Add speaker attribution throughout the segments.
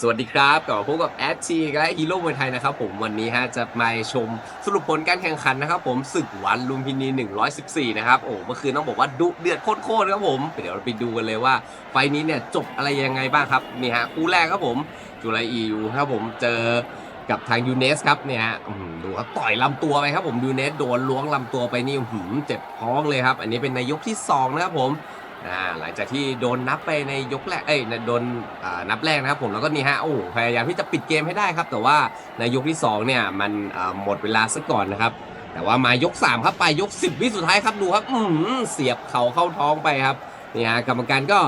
Speaker 1: สวัสดีครับกลับมาพบกับแอดชีและฮีโร่มวยไทยนะครับผมวันนี้ฮะจะมาชมสรุปผลการแข่งขันนะครับผมศึกวันลุมพินี 114 นะครับโอ้เมื่อคืนต้องบอกว่าดุเดือดโคตรๆครับผม เดี๋ยวเราไปดูกันเลยว่า ไฟล์นี้เนี่ยจบอะไรยังไงบ้างครับนี่ฮะคู่แรกครับผมจุไลอียูครับผมเจอกับทางยูเนสครับเนี่ยฮะดูครับต่อยลำตัวไปครับผมยูเนสโดนล้วงลำตัวไปนี่หือเจ็บท้องเลยครับ อันนี้เป็นในยกที่สองนะครับผม หลังจากที่โดนนับไปในยกแรกเอ้ยโดนนับแรกนะครับผมแล้วก็นี่ฮะโอ้พยายามที่จะปิดเกมให้ได้ครับ แต่ว่าในยกที่สองเนี่ยมันหมดเวลาซะก่อนนะครับ แต่ว่ามายก 3 ครับไปยก 10 วิสุดท้ายครับดูครับอืเสียบเข่าเข้าท้องไปครับนี่ฮะกรรมการก็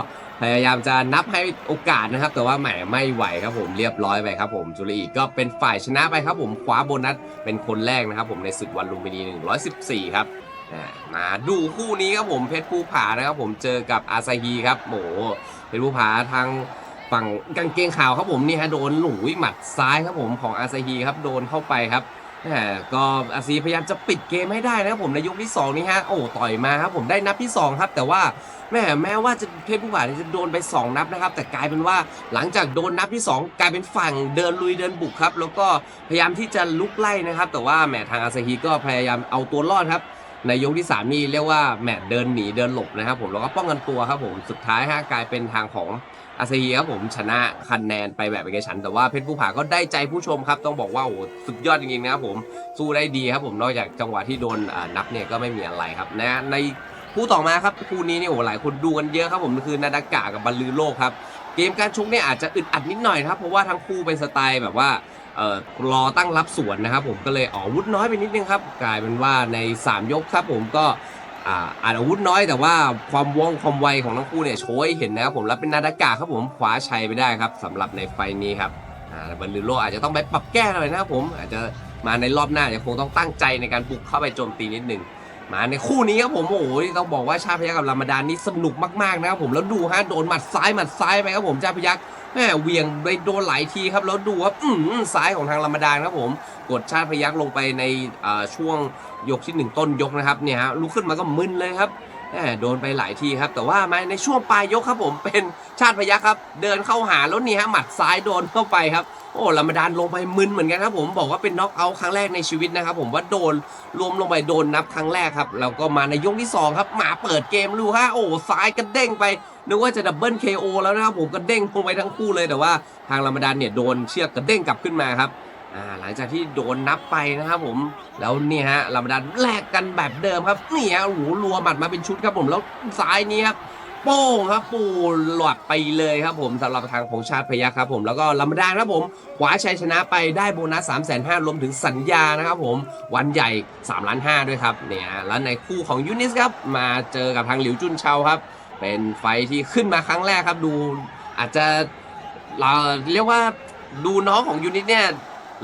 Speaker 1: พยายามจะนับให้โอกาสนะครับ แต่ว่าแหมไม่ไหวครับผมเรียบร้อยไปครับผมจุลีก็เป็นฝ่ายชนะไปครับผมคว้าโบนัสเป็นคนแรกนะครับ ผมในศึกวันลุมพินี114 ครับอ่า มาดูคู่นี้ครับผมเพชรภูผานะครับผมเจอกับอาซาฮีครับโหเพชรภูผาทางฝั่งกางเกงขาวครับผมนี่ฮะโดนหลุยหมัดซ้ายครับผมของอาซาฮีครับโดนเข้าไปครับก็อาซาฮีพยายามจะปิดเกมให้ได้นะครับผมในยกที่สองนี้ฮะโอ้ต่อยมาครับผมได้นับที่สองครับ แต่ว่าแม่แม้ว่าจะเพชรภูผาจะโดนไปสองนับนะครับ แต่กลายเป็นว่าหลังจากโดนนับที่สองกลายเป็นฝั่งเดินลุยเดินบุกครับ แล้วก็พยายามที่จะลุกไล่นะครับ แต่ว่าแหมทางอาซาฮีก็พยายามเอาตัวรอดครับ ในยกที่ 3 นี่เรียกว่าแมตช์เดินหนีเดินหลบนะครับผมแล้วก็ป้องกันตัวครับผมสุดท้ายฮะกลายเป็นทางของอาเซียครับผมชนะคะแนนไปแบบเอกฉันแต่ว่าเพชรผู้ผาก็ได้ใจผู้ชมครับ ต้องบอกว่าโอ้สุดยอดจริงๆนะครับผมสู้ได้ดีครับผมนอกจากจังหวะที่โดนนับเนี่ยก็ไม่มีอะไรครับนะในคู่ต่อมาครับคู่นี้เนี่ยโอ้หลายคนดูกันเยอะครับผมคือนาดากะกับบรรลือโลกครับเกมการชกเนี่ยอาจจะอึดอัดนิดหน่อยนะครับเพราะว่าทั้งคู่เป็นสไตล์แบบว่า เอ่อรอตั้งรับสวนนะครับ ผมก็เลยออกอาวุธน้อยไปนิดนึงครับ กลายเป็นว่าใน 3 ยกครับผมก็อ่าอาจอวุธน้อยแต่ว่าความว่องความไวของทั้งคู่เนี่ยโชว์ให้เห็นนะครับผมแล้วเป็นนาดากาครับผมคว้าชัยไปได้ครับสำหรับในไฟล์นี้ครับอ่าบรรลือโลอาจจะต้องไปปรับแก้หน่อยนะครับผมอาจจะมาในรอบหน้าจะคงต้องตั้งใจในการบุกเข้าไปโจมตีนิดนึงมาในคู่นี้ครับผมโอ้โหต้องบอกว่าชาติพยักกับรามาดานนี่สนุกมากๆนะครับผมแล้วดูฮะโดนหมัดซ้ายหมัดซ้ายไปครับผมชาติพยัก แม่เวียงไปโดนหลายทีครับ แล้วดูครับอืมซ้ายของทางลามดานครับผม กดชาติพยักลงไปในช่วงยกที่หนึ่งต้นยกนะครับเนี่ยฮะลุกขึ้นมาก็มึนเลยครับแหมโดนไปหลายทีครับ แต่ว่ามาในช่วงปลายยกครับผมเป็นชาติพยักครับ เดินเข้าหาแล้วนี่ฮะหมัดซ้ายโดนเข้าไปครับ อ้รามดานลงไปมึนเหมือนกันครับผมบอกว่าเป็นน็อกเอาท์ครั้งแรกในชีวิตนะครับผมว่าโดนรวมลงไปโดนนับครั้งแรกครับแล้วก็มาในยกที่สองครับหมาเปิดเกมดูฮะโอ้ซ้ายกระเด้งไปนึกว่าจะดับเบิล KO แล้วนะครับผมกระเด้งลงไปทั้งคู่เลยแต่ว่าทางรามดานเนี่ยโดนเชือกกระเด้งกลับขึ้นมาครับหลังจากที่โดนนับไปนะครับผมแล้วนี่ฮะรามดานแลกกันแบบเดิมครับนี่ฮะโอ้โหรัวหมัดมาเป็นชุดครับผมแล้วซ้ายนี้ครับ โป้งครับปูหลอดไปเลยครับผมสำหรับทางของชาติพยัคฆ์ครับผมแล้วก็รามาดานครับผมคว้าชัยชนะไปได้โบนัส3 5 0 0 0รวมถึงสัญญานะครับผมวันใหญ่3ล้าน5ด้วยครับเนี่ยแล้วในคู่ของยูนิสครับมาเจอกับทางหลิวจุนเชาครับ เป็นไฟท์ที่ขึ้นมาครั้งแรกครับดูอาจจะเราเรียกว่าดูน้องของยูนิตเนี่ย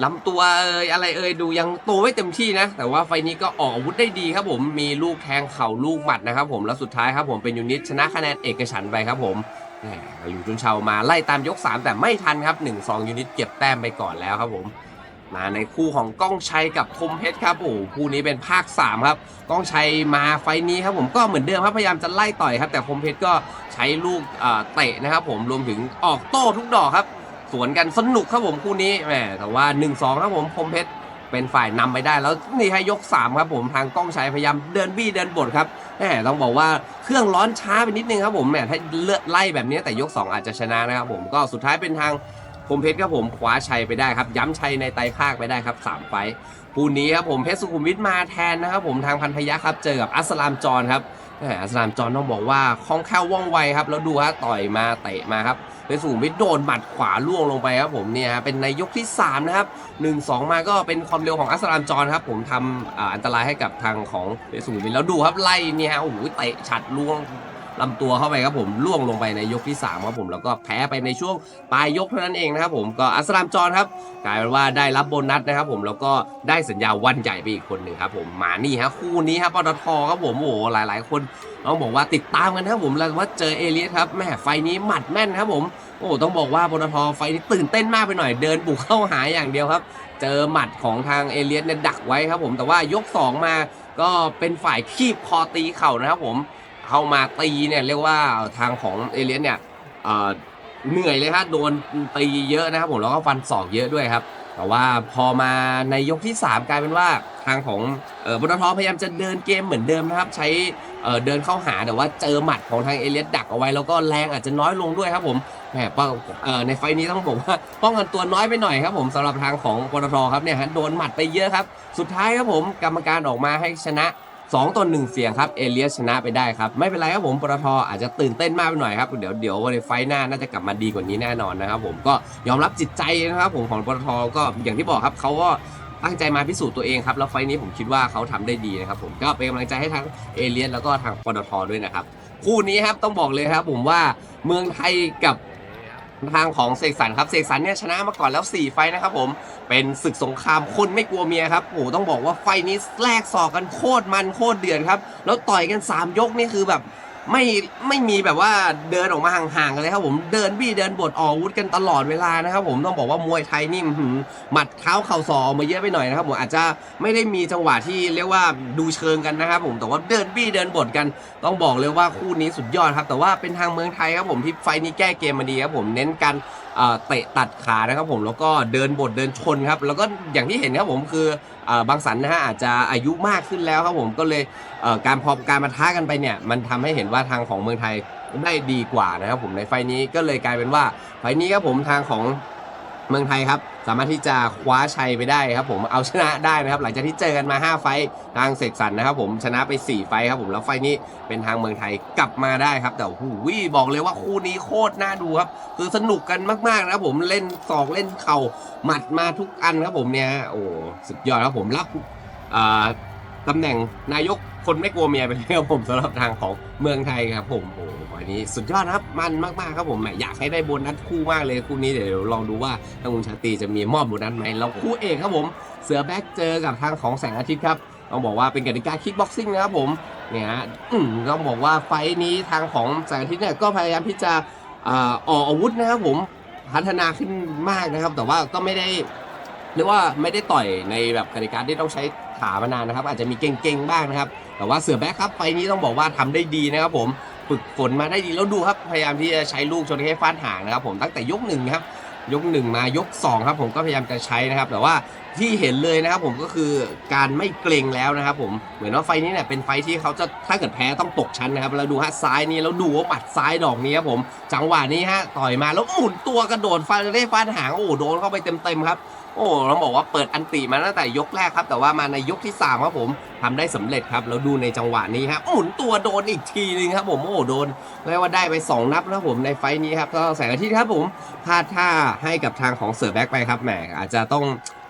Speaker 1: ลำตัวเอ่ยอะไรเอ่ยดูยังโตไม่เต็มที่นะ แต่ว่าไฟนี้ก็ออกอาวุธได้ดีครับผมมีลูกแทงเข่าลูกหมัดนะครับผมแล้วสุดท้ายครับผมเป็นยูนิตชนะคะแนนเอกฉันไปครับผมแหมหลิวจุนเชามาไล่ตามยก 3 แต่ไม่ทันครับ 1-2 ยูนิตเก็บแต้มไปก่อนแล้วครับผม มาในคู่ของก้องชัยกับคมเพชรครับโอ้คู่นี้เป็นภาค 3 ครับก้องชัยมาไฟนี้ครับผมก็เหมือนเดิมครับพยายามจะไล่ต่อยครับ แต่คมเพชรก็ใช้ลูกเตะนะครับผมรวมถึงออกโต้ทุกดอกครับ สวนกันสนุกครับผมคู่นี้แหมแต่ว่า 1-2ครับผมคมเพชรเป็นฝ่ายนำไปได้แล้วนี่ให้ยก 3 ครับผมทางกล้องชัยพยายามเดินบี้เดินบดครับแหมต้องบอกว่าเครื่องร้อนช้าไปนิดนึงครับผมแหมถ้าเลือดไล่แบบนี้แต่ยก 2 อาจจะชนะนะครับผมก็สุดท้ายเป็นทางคมเพชรครับผมคว้าชัยไปได้ครับ ย้ำชัยในไตภาคไปได้ครับ 3 ไฟต์คู่นี้ครับผมเพชรสุขุมวิทมาแทนนะครับผมทางพันพยัครับเจอกับอัสลามจอนครับแหมอัสลามจอนต้องบอกว่าคล่องแคล่วว่องไวครับแล้วดูฮะต่อยมาเตะมาครับ เพชรสุขุมวิทโดนหมัดขวาล่วงลงไปครับผมเนี่ยเป็นในยกที่3นะครับ1-2 มาก็เป็นความเร็วของอัสลามจอนครับผมทำอันตรายให้กับทางของเพชรสุขุมวิทแล้วดูครับไล่เนี่ยฮะโอ้โหเตะฉัดล่วง ลำตัวเข้าไปครับผมล่วงลงไปในยกที่3ครับผมแล้วก็แพ้ไปในช่วงปลายยกเท่านั้นเองนะครับผมก็อัสลามจอนครับกลายเป็นว่าได้รับโบนัสนะครับผมแล้วก็ได้สัญญาวันใหญ่ไปอีกคนหนึ่งครับผมมานี่ฮะคู่นี้ครับปตทครับผมโอ้โหหลาย ๆ คนต้องบอกว่าติดตามกันครับผมแล้วว่าเจอเอเลียสครับแม่ไฟนี้หมัดแม่นครับผมโอ้โหต้องบอกว่าปตทไฟนี้ตื่นเต้นมากไปหน่อยเดินบุกเข้าหาอย่างเดียวครับ เจอหมัดของทางเอเลียสเนี่ยดักไว้ครับผมแต่ว่ายกสองมาก็เป็นฝ่ายคีบคอตีเข่านะครับผม เข้ามาตีเนี่ยเรียกว่าทางของเอเลียนเนี่ยเหนื่อยเลยครับโดนตีเยอะนะครับผมแล้วก็ฟันศอกเยอะด้วยครับ แต่ว่าพอมาในยกที่ 3 กลายเป็นว่าทางของเออปตทพยายามจะเดินเกมเหมือนเดิมนะครับ ใช้เดินเข้าหาแต่ว่าเจอหมัดของทางเอเลียสดักเอาไว้แล้วก็แรงอาจจะน้อยลงด้วยครับผมแหมในไฟล์นี้ต้องบอกว่าป้องกันตัวน้อยไปหน่อยครับผมสำหรับทางของปตทครับเนี่ยฮะโดนหมัดไปเยอะครับ สุดท้ายครับผมกรรมการออกมาให้ชนะ 2ต่อ1เสียงครับเอเลียสชนะไปได้ครับ ไม่เป็นไรครับผมปตทอาจจะตื่นเต้นมากไปหน่อยครับ เดี๋ยวเดี๋ยวในไฟล์หน้าน่าจะกลับมาดีกว่านี้แน่นอนนะครับผมก็ยอมรับจิตใจนะครับผมของปตทก็อย่างที่บอกครับเขาก็ตั้งใจมาพิสูจน์ตัวเองครับแล้วไฟล์นี้ผมคิดว่าเขาทำได้ดีนะครับผมก็เป็นกำลังใจให้ทั้งเอเลียสแล้วก็ทางปตทด้วยนะครับคู่นี้ครับต้องบอกเลยครับผมว่าเมืองไทยกับ ทางของเสกสรรครับเสกสรรเนี่ยชนะมาก่อนแล้ว 4 ไฟนะครับผมเป็นศึกสงครามคนไม่กลัวเมียครับโอ้โหต้องบอกว่าไฟนี้แลกศอกกันโคตรมันโคตรเดือดครับแล้วต่อยกัน 3 ยกนี่คือแบบ ไม่ไม่มีแบบว่าเดินออกมาห่างๆกันเลยครับผมเดินบี้เดินบดออกวุธกันตลอดเวลานะครับผมต้องบอกว่ามวยไทยนี่หมัดเท้าเข่าศอกออกมาเยอะไปหน่อยนะครับผมอาจจะไม่ได้มีจังหวะที่เรียกว่าดูเชิงกันนะครับผมแต่ว่าเดินบี้เดินบดกัน ต้องบอกเลยว่าคู่นี้สุดยอดครับ แต่ว่าเป็นทางเมืองไทยครับผมที่ไฟนี้แก้เกมมาดีครับผมเน้นกัน เตะตัดขานะครับผมแล้วก็เดินบดเดินชนครับ แล้วก็อย่างที่เห็นครับผมคืออบางสันนะฮะอาจจะอายุมากขึ้นแล้วครับผมก็เลยเการพอการมาท้ากันไปเนี่ยมันทำให้เห็นว่าทางของเมืองไทยได้ดีกว่านะครับผมในไฟนี้ก็เลยกลายเป็นว่าไฟนี้ครับผมทางของเมืองไทยครับ สามารถที่จะคว้าชัยไปได้ครับผมเอาชนะได้นะครับ หลังจากที่เจอกันมา 5 ไฟทางเสกสรรนะครับ ผมชนะไป 4 ไฟครับผมแล้วไฟนี้เป็นทางเมืองไทยกลับมาได้ครับแต่โอ้โหบอกเลยว่าคู่นี้โคตรน่าดูครับ คือสนุกกันมากๆนะครับผมเล่นศอกเล่นเข่าหมัดมาทุกอันครับผมเนี่ยโอ้สุดยอดครับผมรับตำแหน่งนายก คนไม่กลัวเมียไปเลยครับผมสำหรับทางของเมืองไทยครับผมโอ้วันนี้สุดยอดนะครับมันมากๆครับผมแหมอยากให้ได้โบนัสคู่มากเลยคู่นี้เดี๋ยวลองดูว่าทางคุณชาตรีจะมีมอบโบนัสไหมแล้วคู่เอกครับผมเสือแบ็กเจอกับทางของแสงอาทิตย์ครับต้องบอกว่าเป็นกติกาคิกบ็อกซิ่งนะครับผมเนี่ยฮะต้องบอกว่าไฟนี้ทางของแสงอาทิตย์เนี่ยก็พยายามที่จะอ่ออกอาวุธนะครับผมพัฒนาขึ้นมากนะครับ แต่ว่าก็ไม่ได้เรียกว่าไม่ได้ต่อยในแบบกติกาที่ต้องใช้ ขามานานนะครับ อาจจะมีเก่งๆบ้างนะครับ แต่ว่าเสือแบ็คครับไฟนี้ต้องบอกว่าทำได้ดีนะครับผมฝึกฝนมาได้ดีแล้วดูครับพยายามที่จะใช้ลูกชนแค่ฟาดห่างนะครับ ผมตั้งแต่ยกหนึ่งครับยกหนึ่งมายกสองครับผมก็พยายามจะใช้นะครับ แต่ว่าที่เห็นเลยนะครับ ผมก็คือการไม่เกรงแล้วนะครับ ผมเหมือนว่าไฟนี้เนี่ยเป็นไฟที่เขาจะถ้าเกิดแพ้ต้องตกชั้นนะครับแล้วดูฮะซ้ายนี้แล้วดูว่าปัดซ้ายดอกนี้ครับผมจังหวะนี้ฮะต่อยมาแล้วหมุนตัวกระโดดฟันได้ฟาดหางโอ้โหโดนเข้าไปเต็มๆครับ โอ้ต้องบอกว่าเปิดอันติมาตั้งแต่ยกแรกครับ แต่ว่ามาในยกที่3ครับผมทำได้สำเร็จครับแล้วดูในจังหวะนี้ฮะหมุนตัวโดนอีกทีนึงครับผมโอ้โดนเรียกว่าได้ไป 2 นับแล้วผมในไฟนี้ครับก็แสงอาทิตย์ครับผมพลาดท่าให้กับทางของเสือแบ็กไปครับแหมอาจจะต้อง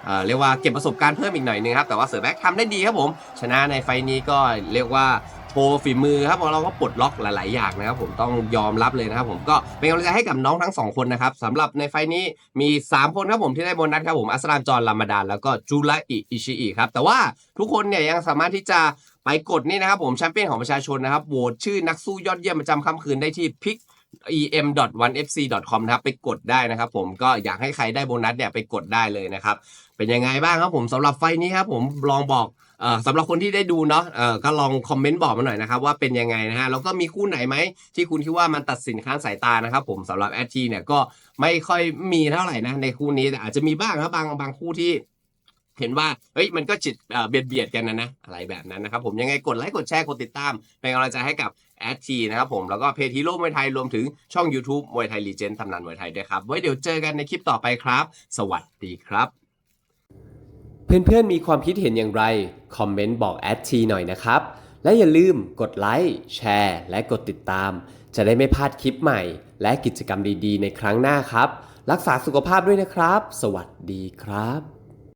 Speaker 1: เอ่อเรียกว่าเก็บประสบการณ์เพิ่มอีกหน่อยนึงครับแต่ว่าเสือแบ็กทำได้ดีครับผม ชนะในไฟนี้ก็เรียกว่า โชว์ฝีมือครับเราก็ปลดล็อกหลาย ๆ อย่างนะครับผมต้องยอมรับเลยนะครับผมก็เป็นกำลังใจให้กับน้องทั้งสองคนนะครับสำหรับในไฟนี้มี 3 คนครับผมที่ได้โบนัสครับผมอัสลามจอร์ลามาดานแล้วก็จูไลอิอิชิอิครับแต่ว่าทุกคนเนี่ยยังสามารถที่จะไปกดนี่นะครับผมแชมเปี้ยนของประชาชนนะครับโหวตชื่อนักสู้ยอดเยี่ยมประจำค่ำคืนได้ที่พิก em.1fc.com นะครับไปกดได้นะครับผมก็อยากให้ใครได้โบนัสเนี่ยไปกดได้เลยนะครับ เป็นยังไงบ้างครับผมสำหรับไฟนี้ครับผมลองบอก สำหรับคนที่ได้ดูเนาะก็ลองคอมเมนต์บอกมาหน่อยนะครับว่าเป็นยังไงนะฮะแล้วก็มีคู่ไหนไหมที่คุณคิดว่ามันตัดสินค้านสายตานะครับผมสำหรับแอดทีเนี่ยก็ไม่ค่อยมีเท่าไหร่นะในคู่นี้แต่อาจจะมีบ้างครับบางบางคู่ที่เห็นว่าเฮ้ยมันก็จิตเบียดเบียดกันนะนะอะไรแบบนั้นนะครับผมยังไงกดไลค์กดแชร์กดติดตามเป็นกำลังใจให้กับแอดทีนะครับผมแล้วก็เพจฮีโร่มวยไทยรวมถึงช่อง YouTube มวยไทยลีเจนด์ตำนานมวยไทยด้วยครับไว้เดี๋ยวเจอกันในคลิปต่อไปครับ สวัสดีครับ เพื่อนๆมีความคิดเห็นอย่างไร คอมเมนต์บอกแอดทีหน่อยนะครับ และอย่าลืมกดไลค์แชร์และกดติดตาม จะได้ไม่พลาดคลิปใหม่ และกิจกรรมดีๆ ในครั้งหน้าครับ รักษาสุขภาพด้วยนะครับ สวัสดีครับ